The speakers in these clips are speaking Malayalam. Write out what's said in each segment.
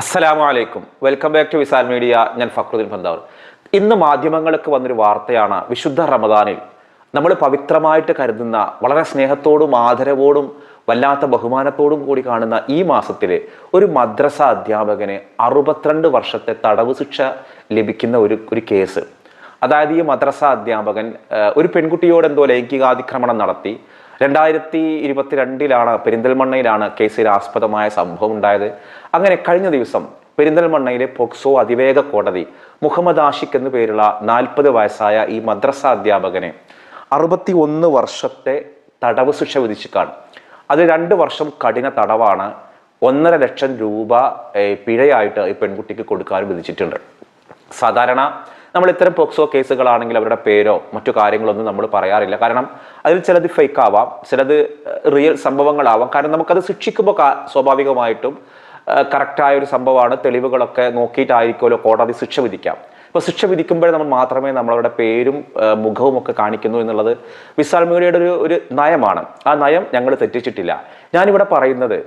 അസ്സലാമു അലൈക്കും welcome back to Visal media ഞാൻ ഫക്രുദ്ദീൻ ഫന്താവർ ഇന്ന് മാധ്യമങ്ങൾക്ക് വന്നൊരു വാർത്തയാണ് വിശുദ്ധ റമദാനിൽ. നമ്മൾ പവിത്രമായിട്ട് കരുതുന്ന വളരെ സ്നേഹത്തോടും ആദരവോടും വല്ലാത്ത ബഹുമാനത്തോടും കൂടി കാണുന്ന ഈ മാസത്തിൽ ഒരു മദ്രസ അധ്യാപകന് അറുപത്തിരണ്ട് വർഷത്തെ തടവ് ശിക്ഷ ലഭിക്കുന്ന ഒരു ഒരു കേസ്. അതായത് ഈ മദ്രസ അധ്യാപകൻ ഒരു പെൺകുട്ടിയോട് എന്തോ ലൈംഗികാതിക്രമണം നടത്തി. രണ്ടായിരത്തി ഇരുപത്തിരണ്ടിലാണ് പെരിന്തൽമണ്ണയിലാണ് കേസിൽ ആസ്പദമായ സംഭവം ഉണ്ടായത്. അങ്ങനെ കഴിഞ്ഞ ദിവസം പെരിന്തൽമണ്ണയിലെ പോക്സോ അതിവേഗ കോടതി മുഹമ്മദ് ആഷിഖ് എന്നു പേരുള്ള നാൽപ്പത് വയസ്സായ ഈ മദ്രസ അധ്യാപകനെ അറുപത്തി ഒന്ന് വർഷത്തെ തടവ് ശിക്ഷ വിധിച്ചിട്ടാണ് അത് രണ്ട് വർഷം കഠിന തടവാണ് ഒന്നര ലക്ഷം രൂപ പിഴയായിട്ട് ഈ പെൺകുട്ടിക്ക് കൊടുക്കാനും വിധിച്ചിട്ടുണ്ട്. സാധാരണ നമ്മൾ ഇത്തരം പോക്സോ കേസുകളാണെങ്കിൽ അവരുടെ പേരോ മറ്റു കാര്യങ്ങളൊന്നും നമ്മൾ പറയാറില്ല. കാരണം അതിൽ ചിലത് ഫേക്ക് ആവാം ചിലത് റിയൽ സംഭവങ്ങളാവാം. കാരണം നമുക്കത് ശിക്ഷിക്കുമ്പോൾ സ്വാഭാവികമായിട്ടും കറക്റ്റായ ഒരു സംഭവമാണ്. തെളിവുകളൊക്കെ നോക്കിയിട്ടായിരിക്കുമല്ലോ കോടതി ശിക്ഷ വിധിക്കാം. ഇപ്പോൾ ശിക്ഷ വിധിക്കുമ്പോഴേ നമ്മൾ മാത്രമേ നമ്മളവരുടെ പേരും മുഖവും ഒക്കെ കാണിക്കുന്നു എന്നുള്ളത് വിശാൽ മീഡിയയുടെ ഒരു ഒരു നയമാണ്. ആ നയം ഞങ്ങൾ തെറ്റിച്ചിട്ടില്ല. ഞാനിവിടെ പറയുന്നത്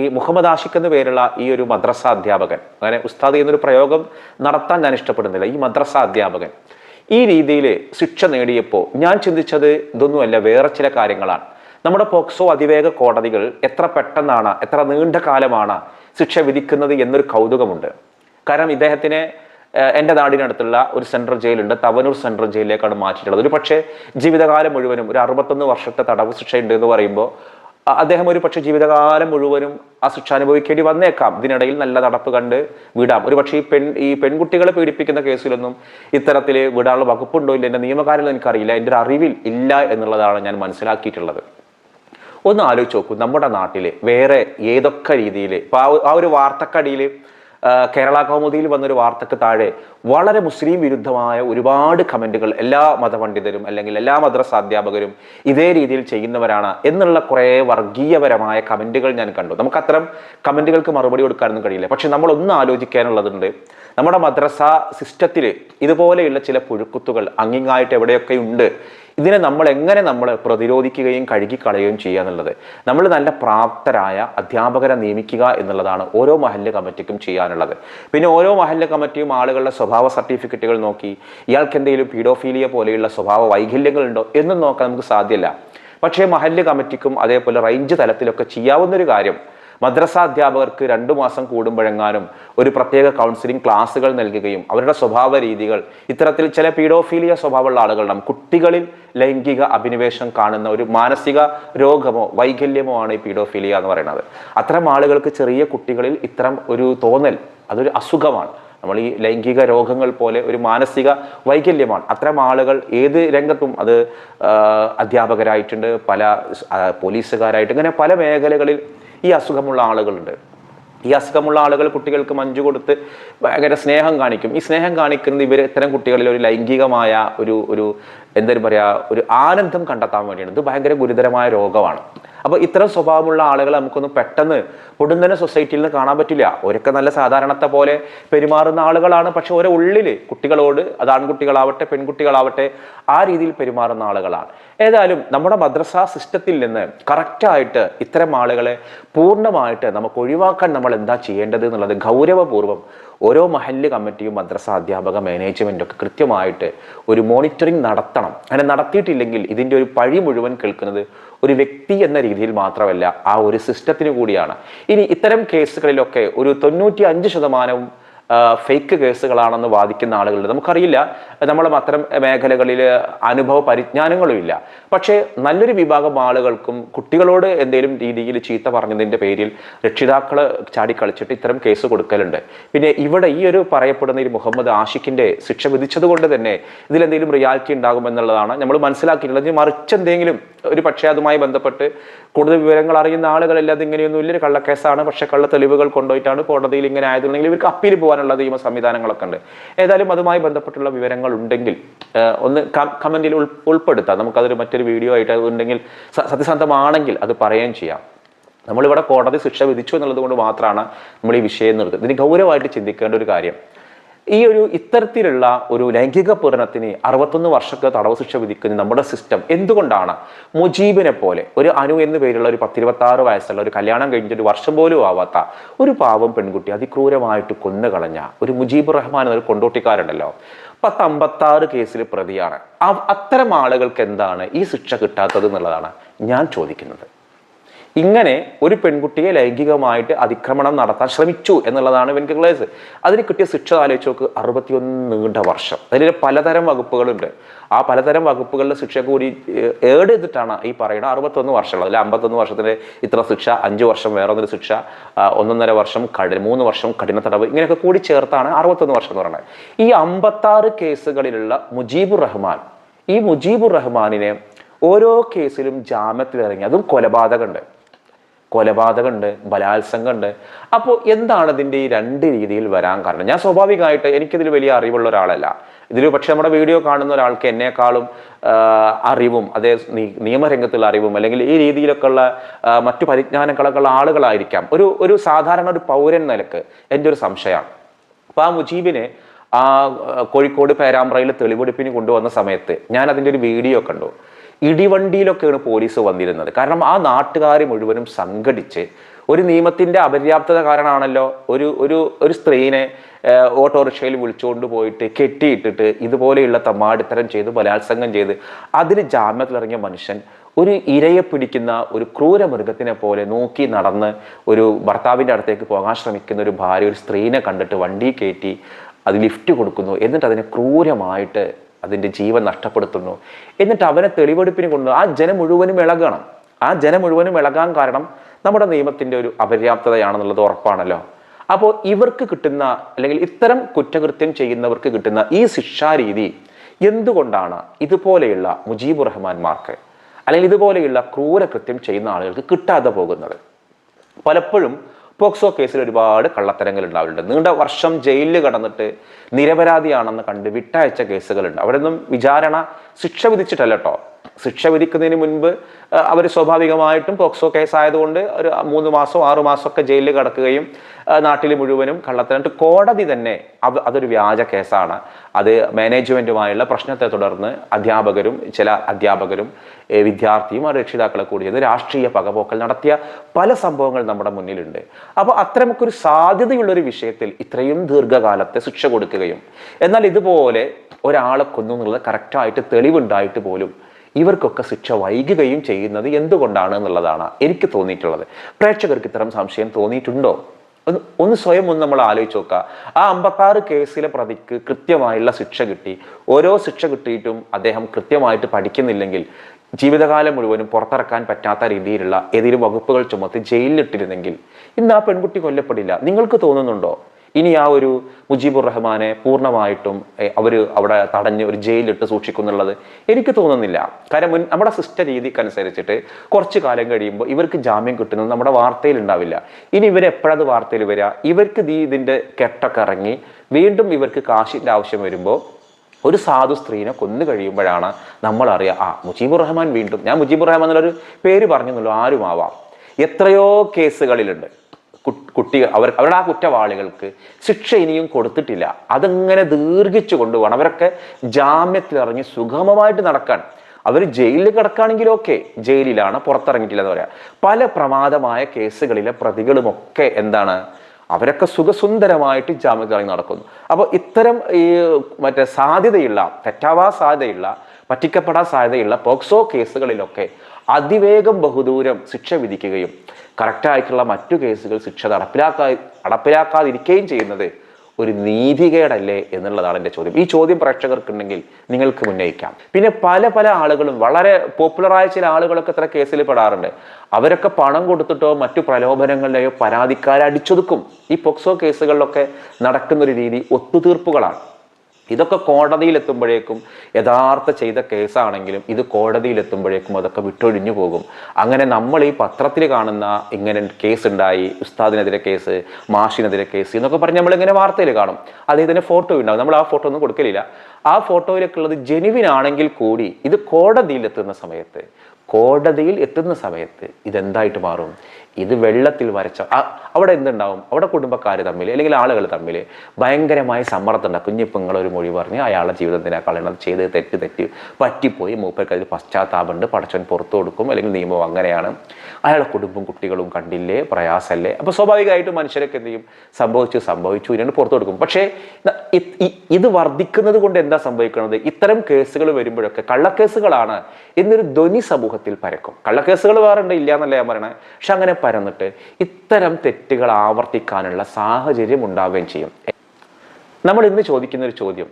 ഈ മുഹമ്മദ് ആഷിഖ് എന്ന് പേരുള്ള ഈ ഒരു മദ്രസ അധ്യാപകൻ. അങ്ങനെ ഉസ്താദ് എന്നൊരു പ്രയോഗം നടത്താൻ ഞാൻ ഇഷ്ടപ്പെടുന്നില്ല. ഈ മദ്രസ അധ്യാപകൻ ഈ രീതിയിൽ ശിക്ഷ നേടിയപ്പോൾ ഞാൻ ചിന്തിച്ചത് ഇതൊന്നുമല്ല വേറെ ചില കാര്യങ്ങളാണ്. നമ്മുടെ പോക്സോ അതിവേഗ കോടതികൾ എത്ര പെട്ടെന്നാണ് എത്ര നീണ്ട കാലമാണ് ശിക്ഷ വിധിക്കുന്നത് എന്നൊരു കൗതുകമുണ്ട്. കാരണം ഇദ്ദേഹത്തിനെ എന്റെ നാടിനടുത്തുള്ള ഒരു സെൻട്രൽ ജയിലുണ്ട്. തവനൂർ സെൻട്രൽ ജയിലിലേക്കാണ് മാറ്റിയിട്ടുള്ളത്. ഒരു പക്ഷേ ജീവിതകാലം മുഴുവനും ഒരു അറുപത്തൊന്ന് വർഷത്തെ തടവ് ശിക്ഷയുണ്ട് എന്ന് പറയുമ്പോൾ അദ്ദേഹം ഒരു പക്ഷേ ജീവിതകാലം മുഴുവനും ആ ശിക്ഷ അനുഭവിക്കേണ്ടി വന്നേക്കാം. ഇതിനിടയിൽ നല്ല നടപ്പ് കണ്ട് വിടാം. ഒരു പക്ഷേ ഈ പെൺ ഈ പെൺകുട്ടികളെ പീഡിപ്പിക്കുന്ന കേസിലൊന്നും ഇത്തരത്തിൽ വിടാനുള്ള വകുപ്പുണ്ടോ ഇല്ല? എന്റെ നിയമകാര്യം എനിക്കറിയില്ല. എന്റെ ഒരു അറിവിൽ ഇല്ല എന്നുള്ളതാണ് ഞാൻ മനസ്സിലാക്കിയിട്ടുള്ളത്. ഒന്ന് ആലോചിച്ച് നോക്കൂ. നമ്മുടെ നാട്ടിൽ വേറെ ഏതൊക്കെ രീതിയിൽ ഇപ്പോൾ ആ ഒരു വാർത്തക്കടിയിൽ കേരള കൗമുദിയിൽ വന്നൊരു വാർത്തക്ക് താഴെ വളരെ മുസ്ലിം വിരുദ്ധമായ ഒരുപാട് കമന്റുകൾ എല്ലാ മതപണ്ഡിതരും അല്ലെങ്കിൽ എല്ലാ മദ്രസ അധ്യാപകരും ഇതേ രീതിയിൽ ചെയ്യുന്നവരാണ് എന്നുള്ള കുറേ വർഗീയപരമായ കമന്റുകൾ ഞാൻ കണ്ടു. നമുക്ക് അത്തരം കമന്റുകൾക്ക് മറുപടി കൊടുക്കാനൊന്നും കഴിയില്ല. പക്ഷെ നമ്മൾ ഒന്ന് ആലോചിക്കാനുള്ളതുണ്ട്. നമ്മുടെ മദ്രസ സിസ്റ്റത്തിൽ ഇതുപോലെയുള്ള ചില പുഴുക്കുത്തുകൾ അങ്ങിങ്ങായിട്ട് എവിടെയൊക്കെ ഉണ്ട് ഇതിനെ നമ്മൾ എങ്ങനെ നമ്മൾ പ്രതിരോധിക്കുകയും കഴുകിക്കളയുകയും ചെയ്യുക എന്നുള്ളത്. നമ്മൾ നല്ല പ്രാപ്തരായ അധ്യാപകരെ നിയമിക്കുക എന്നുള്ളതാണ് ഓരോ മഹല്ല് കമ്മിറ്റിക്കും ചെയ്യാനുള്ളത്. പിന്നെ ഓരോ മഹല്ല് കമ്മിറ്റിയും ആളുകളുടെ സ്വഭാവ സർട്ടിഫിക്കറ്റുകൾ നോക്കി ഇയാൾക്ക് എന്തെങ്കിലും പീഡോഫീലിയ പോലെയുള്ള സ്വഭാവ വൈകല്യങ്ങളുണ്ടോ എന്നും നോക്കാൻ നമുക്ക് സാധ്യമല്ല പക്ഷേ മഹല്ല് കമ്മിറ്റിക്കും അതേപോലെ റേഞ്ച് തലത്തിലൊക്കെ ചെയ്യാവുന്ന ഒരു കാര്യം മദ്രസ അധ്യാപകർക്ക് രണ്ടു മാസം കൂടുമ്പോഴെങ്ങാനും ഒരു പ്രത്യേക കൗൺസിലിംഗ് ക്ലാസ്സുകൾ നൽകുകയും അവരുടെ സ്വഭാവ രീതികൾ ഇത്തരത്തിൽ ചില പീഡോഫീലിയ സ്വഭാവമുള്ള ആളുകളുണ്ടാകും കുട്ടികളിൽ ലൈംഗിക അഭിനിവേശം കാണുന്ന ഒരു മാനസിക രോഗമോ വൈകല്യമോ ആണ് ഈ പീഡോഫീലിയ എന്ന് പറയുന്നത്. അത്തരം ആളുകൾക്ക് ചെറിയ കുട്ടികളിൽ ഇത്തരം ഒരു തോന്നൽ അതൊരു അസുഖമാണ്. നമ്മൾ ഈ ലൈംഗിക രോഗങ്ങൾ പോലെ ഒരു മാനസിക വൈകല്യമാണ്. അത്തരം ആളുകൾ ഏത് രംഗത്തും അത് അധ്യാപകരായിട്ടുണ്ട് പല പോലീസുകാരായിട്ട് ഇങ്ങനെ പല മേഖലകളിൽ ഈ അസുഖമുള്ള ആളുകളുണ്ട്. ഈ അസുഖമുള്ള ആളുകൾ കുട്ടികൾക്ക് മഞ്ചു കൊടുത്ത് ഭയങ്കര സ്നേഹം കാണിക്കും. ഈ സ്നേഹം കാണിക്കുന്നത് ഇവർ ഇത്തരം കുട്ടികളിൽ ഒരു ലൈംഗികമായ ഒരു ഒരു എന്തായാലും പറയുക ഒരു ആനന്ദം കണ്ടെത്താൻ വേണ്ടിയാണ്. ഇത് ഭയങ്കര ഗുരുതരമായ രോഗമാണ്. അപ്പോൾ ഇത്തരം സ്വഭാവമുള്ള ആളുകളെ നമുക്കൊന്ന് പെട്ടെന്ന് പൊടുന്നനെ സൊസൈറ്റിയിൽ നിന്ന് കാണാൻ പറ്റില്ല. അവരൊക്കെ നല്ല സാധാരണത്തെ പോലെ പെരുമാറുന്ന ആളുകളാണ്. പക്ഷെ ഓരോ ഉള്ളിൽ കുട്ടികളോട് അത് ആൺകുട്ടികളാവട്ടെ പെൺകുട്ടികളാവട്ടെ ആ രീതിയിൽ പെരുമാറുന്ന ആളുകളാണ്. ഏതായാലും നമ്മുടെ മദ്രസ സിസ്റ്റത്തിൽ നിന്ന് കറക്റ്റായിട്ട് ഇത്തരം ആളുകളെ പൂർണമായിട്ട് നമുക്ക് ഒഴിവാക്കാൻ നമ്മൾ എന്താ ചെയ്യേണ്ടത് എന്നുള്ളത് ഗൗരവപൂർവം ഓരോ മഹല്ല് കമ്മിറ്റിയും മദ്രസ അധ്യാപക മാനേജ്മെന്റും ഒക്കെ കൃത്യമായിട്ട് ഒരു മോണിറ്ററിംഗ് നടത്തണം. അങ്ങനെ നടത്തിയിട്ടില്ലെങ്കിൽ ഇതിന്റെ ഒരു പഴി മുഴുവൻ കേൾക്കുന്നത് ഒരു വ്യക്തി എന്ന രീതിയിൽ മാത്രമല്ല ആ ഒരു സിസ്റ്റത്തിന് കൂടിയാണ്. ഇനി ഇത്തരം കേസുകളിലൊക്കെ ഒരു തൊണ്ണൂറ്റി അഞ്ച് ശതമാനവും ഫേക്ക് കേസുകളാണെന്ന് വാദിക്കുന്ന ആളുകളുണ്ട്. നമുക്കറിയില്ല നമ്മൾ അത്തരം മേഖലകളിൽ അനുഭവ പരിജ്ഞാനങ്ങളും ഇല്ല പക്ഷേ നല്ലൊരു വിഭാഗം ആളുകൾക്കും കുട്ടികളോട് എന്തെങ്കിലും രീതിയിൽ ചീത്ത പറഞ്ഞതിന്റെ പേരിൽ രക്ഷിതാക്കൾ ചാടിക്കളിച്ചിട്ട് ഇത്തരം കേസ് കൊടുക്കലുണ്ട്. പിന്നെ ഇവിടെ ഈ ഒരു പറയപ്പെടുന്ന ഈ മുഹമ്മദ് ആഷിഖിന്റെ ശിക്ഷ വിധിച്ചതുകൊണ്ട് തന്നെ ഇതിലെന്തെങ്കിലും റിയാലിറ്റി ഉണ്ടാകുമെന്നുള്ളതാണ് നമ്മൾ മനസ്സിലാക്കിയിട്ടുള്ളത്. മറിച്ചെന്തെങ്കിലും ഒരു പക്ഷേ അതുമായി ബന്ധപ്പെട്ട് കൂടുതൽ വിവരങ്ങൾ അറിയുന്ന ആളുകളെല്ലാം അതിങ്ങനെയൊന്നും ഇല്ലൊരു കള്ളക്കേസാണ്. പക്ഷേ കള്ള തെളിവുകൾ കൊണ്ടുപോയിട്ടാണ് കോടതിയിൽ ഇങ്ങനെ ആയതുണ്ടെങ്കിൽ ഇവർക്ക് അപ്പീൽ പോകാനുള്ള നിയമ സംവിധാനങ്ങളൊക്കെ ഉണ്ട്. ഏതായാലും അതുമായി ബന്ധപ്പെട്ടുള്ള വിവരങ്ങൾ ഉണ്ടെങ്കിൽ ഒന്ന് കമന്റിൽ ഉൾ ഉൾപ്പെടുത്താം. നമുക്കതൊരു മറ്റൊരു വീഡിയോ ആയിട്ട് ഉണ്ടെങ്കിൽ സത്യസന്ധമാണെങ്കിൽ അത് പറയുകയും ചെയ്യാം. നമ്മളിവിടെ കോടതി ശിക്ഷ വിധിച്ചു എന്നുള്ളത് കൊണ്ട് മാത്രമാണ് നമ്മൾ ഈ വിഷയം നിർത്തുന്നത്. ഇതിന് ഗൗരവമായിട്ട് ചിന്തിക്കേണ്ട ഒരു കാര്യം. ഈ ഒരു ഇത്തരത്തിലുള്ള ഒരു ലൈംഗിക പീഡനത്തിന് അറുപത്തൊന്ന് വർഷത്തെ തടവ് ശിക്ഷ വിധിക്കുന്ന നമ്മുടെ സിസ്റ്റം എന്തുകൊണ്ടാണ് മുജീബിനെ പോലെ ഒരു അനു എന്ന പേരുള്ള ഒരു പത്തിരുപത്തി ആറ് വയസ്സുള്ള ഒരു കല്യാണം കഴിഞ്ഞിട്ട് ഒരു വർഷം പോലും ആവാത്ത ഒരു പാവം പെൺകുട്ടി അതിക്രൂരമായിട്ട് കൊന്നു കളഞ്ഞ ഒരു മുജീബ് റഹ്മാൻ എന്നൊരു കൊണ്ടോട്ടിക്കാരുണ്ടല്ലോ. പത്ത് അമ്പത്താറ് കേസിൽ പ്രതിയാണ്. അത്തരം ആളുകൾക്ക് എന്താണ് ഈ ശിക്ഷ കിട്ടാത്തത് എന്നുള്ളതാണ് ഞാൻ ചോദിക്കുന്നത്. ഇങ്ങനെ ഒരു പെൺകുട്ടിയെ ലൈംഗികമായിട്ട് അതിക്രമണം നടത്താൻ ശ്രമിച്ചു എന്നുള്ളതാണ് ഇവൻക്ക് അതിന് കിട്ടിയ ശിക്ഷ ആലോചിച്ച് നോക്ക് അറുപത്തിയൊന്ന് നീണ്ട വർഷം. അതിൽ പലതരം വകുപ്പുകളുണ്ട്. ആ പലതരം വകുപ്പുകളിലെ ശിക്ഷ കൂടി ഏഡ് ചെയ്തിട്ടാണ് ഈ പറയുന്നത്. അറുപത്തൊന്ന് വർഷമുള്ളത്. അല്ലെ അമ്പത്തൊന്ന് വർഷത്തിന്റെ ഇത്ര ശിക്ഷ അഞ്ച് വർഷം വേറെ ഒന്നൊരു ശിക്ഷ ഒന്നൊന്നര വർഷം കഠിന മൂന്ന് വർഷം കഠിന തടവ് ഇങ്ങനെയൊക്കെ കൂടി ചേർത്താണ് അറുപത്തൊന്ന് വർഷം എന്ന് പറയുന്നത്. ഈ അമ്പത്താറ് കേസുകളിലുള്ള മുജീബുർ റഹ്മാൻ ഈ മുജീബുർ റഹ്മാനിനെ ഓരോ കേസിലും ജാമ്യത്തിലിറങ്ങി. അതും കൊലപാതകമുണ്ട്. കൊലപാതകമുണ്ട് ബലാത്സംഗമുണ്ട്. അപ്പോൾ എന്താണ് ഇതിന്റെ ഈ രണ്ട് രീതിയിൽ വരാൻ കാരണം? ഞാൻ സ്വാഭാവികമായിട്ട് എനിക്കിതിൽ വലിയ അറിവുള്ള ഒരാളല്ല. ഇതിൽ പക്ഷെ നമ്മുടെ വീഡിയോ കാണുന്ന ഒരാൾക്ക് എന്നെക്കാളും അറിവും അതേ നിയമരംഗത്തുള്ള അറിവും അല്ലെങ്കിൽ ഈ രീതിയിലൊക്കെ ഉള്ള മറ്റു പരിജ്ഞാനങ്ങളൊക്കെ ഉള്ള ആളുകളായിരിക്കാം. ഒരു ഒരു സാധാരണ ഒരു പൗരൻ നിലയ്ക്ക് എന്റെ ഒരു സംശയമാണ്. അപ്പോൾ ആ മുജീബിനെ ആ, കോഴിക്കോട് പേരാമ്പ്രയിൽ തെളിവെടുപ്പിന് കൊണ്ടുവന്ന സമയത്ത് ഞാൻ അതിന്റെ ഒരു വീഡിയോ കണ്ടു. ഇടിവണ്ടിയിലൊക്കെയാണ് പോലീസ് വന്നിരുന്നത്. കാരണം ആ നാട്ടുകാർ മുഴുവനും സംഘടിച്ച് ഒരു നിയമത്തിന്റെ അപര്യാപ്തത കാരണമാണല്ലോ ഒരു ഒരു ഒരു സ്ത്രീനെ ഓട്ടോറിക്ഷയിൽ വിളിച്ചുകൊണ്ട് പോയിട്ട് കെട്ടിയിട്ടിട്ട് ഇതുപോലെയുള്ള തമാടിത്തരം ചെയ്ത് ബലാത്സംഗം ചെയ്ത് അതിന് ജാമ്യത്തിലിറങ്ങിയ മനുഷ്യൻ ഒരു ഇരയെ പിടിക്കുന്ന ഒരു ക്രൂര മൃഗത്തിനെ പോലെ നോക്കി നടന്ന് ഒരു ഭർത്താവിന്റെ അടുത്തേക്ക് പോകാൻ ശ്രമിക്കുന്ന ഒരു ഭാര്യ ഒരു സ്ത്രീനെ കണ്ടിട്ട് വണ്ടി കയറ്റി അത് ലിഫ്റ്റ് കൊടുക്കുന്നു. എന്നിട്ട് അതിനെ ക്രൂരമായിട്ട് അതിന്റെ ജീവൻ നഷ്ടപ്പെടുത്തുന്നു. എന്നിട്ട് അവനെ തെളിവെടുപ്പിന് കൊണ്ട് ആ ജനം മുഴുവനും ഇളകണം. ആ ജനം മുഴുവനും ഇളകാൻ കാരണം നമ്മുടെ നിയമത്തിന്റെ ഒരു അപര്യാപ്തതയാണെന്നുള്ളത് ഉറപ്പാണല്ലോ. അപ്പോൾ ഇവർക്ക് കിട്ടുന്ന അല്ലെങ്കിൽ ഇത്തരം കുറ്റകൃത്യം ചെയ്യുന്നവർക്ക് കിട്ടുന്ന ഈ ശിക്ഷാരീതി എന്തുകൊണ്ടാണ് ഇതുപോലെയുള്ള മുജീബ് റഹ്മാൻമാർക്ക് അല്ലെങ്കിൽ ഇതുപോലെയുള്ള ക്രൂരകൃത്യം ചെയ്യുന്ന ആളുകൾക്ക് കിട്ടാതെ പോകുന്നത്? പലപ്പോഴും പോക്സോ കേസിൽ ഒരുപാട് കള്ളത്തരങ്ങൾ ഉണ്ടാവലുണ്ട്. നീണ്ട വർഷം ജയിലിൽ കടന്നിട്ട് നിരപരാധിയാണെന്ന് കണ്ട് വിട്ടയച്ച കേസുകളുണ്ട്. അവിടെ നിന്നും വിചാരണ ശിക്ഷ വിധിച്ചിട്ടല്ല കേട്ടോ ശിക്ഷ വിധിക്കുന്നതിന് മുൻപ് അവർ സ്വാഭാവികമായിട്ടും പോക്സോ കേസ് ആയതുകൊണ്ട് ഒരു മൂന്ന് മാസം ആറു ഒക്കെ ജയിലിൽ കിടക്കുകയും നാട്ടിൽ മുഴുവനും കള്ളത്തരം. എന്നിട്ട് കോടതി തന്നെ അത് അതൊരു വ്യാജ കേസാണ്. അത് മാനേജ്മെന്റുമായുള്ള പ്രശ്നത്തെ തുടർന്ന് അധ്യാപകരും ചില അധ്യാപകരും വിദ്യാർത്ഥിയും രക്ഷിതാക്കളെ കൂടി ചെയ്ത് രാഷ്ട്രീയ പകപോക്കൽ നടത്തിയ പല സംഭവങ്ങൾ നമ്മുടെ മുന്നിലുണ്ട്. അപ്പോൾ അത്തരമൊക്കെ ഒരു സാധ്യതയുള്ള ഒരു വിഷയത്തിൽ ഇത്രയും ദീർഘകാലത്തെ ശിക്ഷ കൊടുക്കുകയും എന്നാൽ ഇതുപോലെ ഒരാളെ കൊന്നു എന്നുള്ളത് കറക്റ്റായിട്ട് തെളിവുണ്ടായിട്ട് പോലും ഇവർക്കൊക്കെ ശിക്ഷ വൈകുകയും ചെയ്യുന്നത് എന്തുകൊണ്ടാണ് എന്നുള്ളതാണ് എനിക്ക് തോന്നിയിട്ടുള്ളത്. പ്രേക്ഷകർക്ക് ഇത്തരം സംശയം തോന്നിയിട്ടുണ്ടോ? ഒന്ന് ഒന്ന് സ്വയം ഒന്ന് നമ്മൾ ആലോചിച്ച് നോക്കുക. ആ അമ്പത്താറ് കേസിലെ പ്രതിക്ക് കൃത്യമായുള്ള ശിക്ഷ കിട്ടി. ഓരോ ശിക്ഷ കിട്ടിയിട്ടും അദ്ദേഹം കൃത്യമായിട്ട് പഠിക്കുന്നില്ലെങ്കിൽ ജീവിതകാലം മുഴുവനും പുറത്തിറക്കാൻ പറ്റാത്ത രീതിയിലുള്ള ഏതെങ്കിലും വകുപ്പുകൾ ചുമത്തി ജയിലിലിട്ടിരുന്നെങ്കിൽ ഇന്ന് ആ പെൺകുട്ടി കൊല്ലപ്പെടില്ല. നിങ്ങൾക്ക് തോന്നുന്നുണ്ടോ? ഇനി ആ ഒരു മുജീബുർ റഹ്മാനെ പൂർണമായിട്ടും അവർ അവിടെ തടഞ്ഞ് ഒരു ജയിലിട്ട് സൂക്ഷിക്കുന്നുള്ളത് എനിക്ക് തോന്നുന്നില്ല. കാരണം മുൻ നമ്മുടെ സിസ്റ്റ രീതിക്കനുസരിച്ചിട്ട് കുറച്ച് കാലം കഴിയുമ്പോൾ ഇവർക്ക് ജാമ്യം കിട്ടുന്നത് നമ്മുടെ വാർത്തയിൽ ഉണ്ടാവില്ല. ഇനി ഇവരെപ്പോഴത് വാർത്തയിൽ വരിക ഇവർക്ക് ദീ ഇതിന്റെ കെട്ടൊക്കെ ഇറങ്ങി വീണ്ടും ഇവർക്ക് കാശിന്റെ ആവശ്യം വരുമ്പോൾ ഒരു സാധു സ്ത്രീനെ കൊന്നു കഴിയുമ്പോഴാണ് നമ്മൾ ആ മുജീബുർ റഹ്മാൻ വീണ്ടും ഞാൻ മുജീബുർ റഹ്മാൻ എന്നുള്ളൊരു പേര് പറഞ്ഞെന്നുള്ളൂ ആരും ആവാം എത്രയോ കേസുകളിലുണ്ട്. കുട്ടികൾ അവർ അവരുടെ ആ കുറ്റവാളികൾക്ക് ശിക്ഷ ഇനിയും കൊടുത്തിട്ടില്ല. അതങ്ങനെ ദീർഘിച്ചു കൊണ്ടുപോകണം അവരൊക്കെ ജാമ്യത്തിലിറങ്ങി സുഗമമായിട്ട് നടക്കാൻ. അവർ ജയിലിൽ കിടക്കുകയാണെങ്കിൽ ഓക്കെ ജയിലിലാണ് പുറത്തിറങ്ങിയിട്ടില്ല എന്ന് പറയാം. പല പ്രമാദമായ കേസുകളിലെ പ്രതികളുമൊക്കെ എന്താണ്? അവരൊക്കെ സുഖസുന്ദരമായിട്ട് ജാമ്യത്തിൽ ഇറങ്ങി നടക്കുന്നു. അപ്പോൾ ഇത്തരം ഈ മറ്റേ സാധ്യതയുള്ള തെറ്റാവാൻ സാധ്യതയുള്ള പറ്റിക്കപ്പെടാൻ സാധ്യതയുള്ള പോക്സോ കേസുകളിലൊക്കെ അതിവേഗം ബഹുദൂരം ശിക്ഷ വിധിക്കുകയും കറക്റ്റായിട്ടുള്ള മറ്റു കേസുകൾ ശിക്ഷ നടപ്പിലാക്കാ നടപ്പിലാക്കാതിരിക്കുകയും ചെയ്യുന്നത് ഒരു നീതികേടല്ലേ എന്നുള്ളതാണ് എന്റെ ചോദ്യം. ഈ ചോദ്യം പ്രേക്ഷകർക്കുണ്ടെങ്കിൽ നിങ്ങൾക്ക് ഉന്നയിക്കാം. പിന്നെ പല പല ആളുകളും വളരെ പോപ്പുലറായ ചില ആളുകളൊക്കെ ഇത്ര കേസിൽ പെടാറുണ്ട്. അവരൊക്കെ പണം കൊടുത്തിട്ടോ മറ്റു പ്രലോഭനങ്ങളിലെയോ പരാതിക്കാരെ അടിച്ചൊതുക്കും. ഈ പോക്സോ കേസുകളിലൊക്കെ നടക്കുന്നൊരു രീതി ഒത്തുതീർപ്പുകളാണ്. ഇതൊക്കെ കോടതിയിലെത്തുമ്പോഴേക്കും യഥാർത്ഥ ചെയ്ത കേസാണെങ്കിലും ഇത് കോടതിയിലെത്തുമ്പോഴേക്കും അതൊക്കെ വിട്ടൊഴിഞ്ഞു പോകും. അങ്ങനെ നമ്മൾ ഈ പത്രത്തിൽ കാണുന്ന ഇങ്ങനെ കേസ് ഉണ്ടായി ഉസ്താദിനെതിരെ കേസ് മാഷിനെതിരെ കേസ് എന്നൊക്കെ പറഞ്ഞ് നമ്മളിങ്ങനെ വാർത്തയിൽ കാണും. അദ്ദേഹത്തിന്റെ ഫോട്ടോ ഉണ്ടാവും. നമ്മൾ ആ ഫോട്ടോ ഒന്നും കൊടുക്കലില്ല. ആ ഫോട്ടോയിലൊക്കെ ഉള്ളത് ജെനുവിൻ ആണെങ്കിൽ കൂടി ഇത് കോടതിയിൽ എത്തുന്ന സമയത്ത് കോടതിയിൽ എത്തുന്ന സമയത്ത് ഇതെന്തായിട്ട് മാറും? ഇത് വെള്ളത്തിൽ വരച്ച അവിടെ എന്തുണ്ടാവും? അവിടെ കുടുംബക്കാർ തമ്മിൽ അല്ലെങ്കിൽ ആളുകൾ തമ്മിൽ ഭയങ്കരമായ സമ്മർദ്ദം ഉണ്ടാകും കുഞ്ഞിപ്പങ്ങൾ ഒരു മൊഴി പറഞ്ഞ് അയാളുടെ ജീവിതത്തിനെ കളയണം ചെയ്ത് തെറ്റ് തെറ്റ് പറ്റിപ്പോയി. മൂപ്പർക്ക് പശ്ചാത്താപമുണ്ട് പടച്ചവൻ പുറത്തു കൊടുക്കും അല്ലെങ്കിൽ നിയമം അങ്ങനെയാണ്. അയാളുടെ കുടുംബം കുട്ടികളും കണ്ടില്ലേ? പ്രയാസമല്ലേ അപ്പോൾ സ്വാഭാവികമായിട്ടും മനുഷ്യരൊക്കെ എന്ത് ചെയ്യും? സംഭവിച്ചു സംഭവിച്ചു ഇതിനാണ് പുറത്തു കൊടുക്കും. പക്ഷേ ഇത് വർദ്ധിക്കുന്നത് കൊണ്ട് എന്താ സംഭവിക്കുന്നത് ഇത്തരം കേസുകൾ വരുമ്പോഴൊക്കെ കള്ളക്കേസുകളാണ് എന്നൊരു ധ്വനി സമൂഹത്തിൽ പരക്കും. കള്ളക്കേസുകൾ വേറെ ഉണ്ട് ഇല്ല എന്നല്ല ഞാൻ പറയണേ. പക്ഷെ അങ്ങനെ പരന്നിട്ട് ഇത്തരം തെറ്റുകൾ ആവർത്തിക്കാനുള്ള സാഹചര്യം ഉണ്ടാവുകയും ചെയ്യും. നമ്മൾ ഇന്ന് ചോദിക്കുന്ന ഒരു ചോദ്യം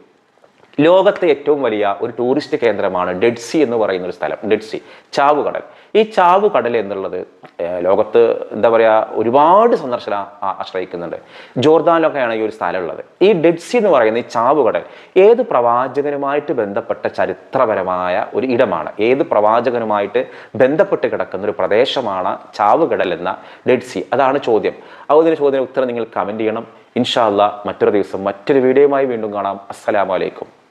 ലോകത്തെ ഏറ്റവും വലിയ ഒരു ടൂറിസ്റ്റ് കേന്ദ്രമാണ് ഡെഡ് സി എന്ന് പറയുന്ന ഒരു സ്ഥലം ഡെഡ് സി ചാവുകടൽ. ഈ ചാവുകടൽ എന്നുള്ളത് ഏർ, ലോകത്ത് എന്താ പറയുക ഒരുപാട് സന്ദർശന ആശ്രയിക്കുന്നുണ്ട്. ജോർദാനിലൊക്കെയാണ് ഈ ഒരു സ്ഥലമുള്ളത്. ഈ ഡെഡ് സി എന്ന് പറയുന്ന ഈ ചാവുകടൽ ഏത് പ്രവാചകനുമായിട്ട് ബന്ധപ്പെട്ട ചരിത്രപരമായ ഒരു ഇടമാണ്? ഏത് പ്രവാചകനുമായിട്ട് ബന്ധപ്പെട്ട് കിടക്കുന്ന ഒരു പ്രദേശമാണ് ചാവുകടൽ എന്ന ഡെഡ് സി? അതാണ് ചോദ്യം. അതിന് ചോദ്യത്തിന് ഉത്തരം നിങ്ങൾ കമന്റ് ചെയ്യണം. ഇൻഷാല്ല മറ്റൊരു ദിവസം മറ്റൊരു വീഡിയോയുമായി വീണ്ടും കാണാം. അസ്സലാമലൈക്കും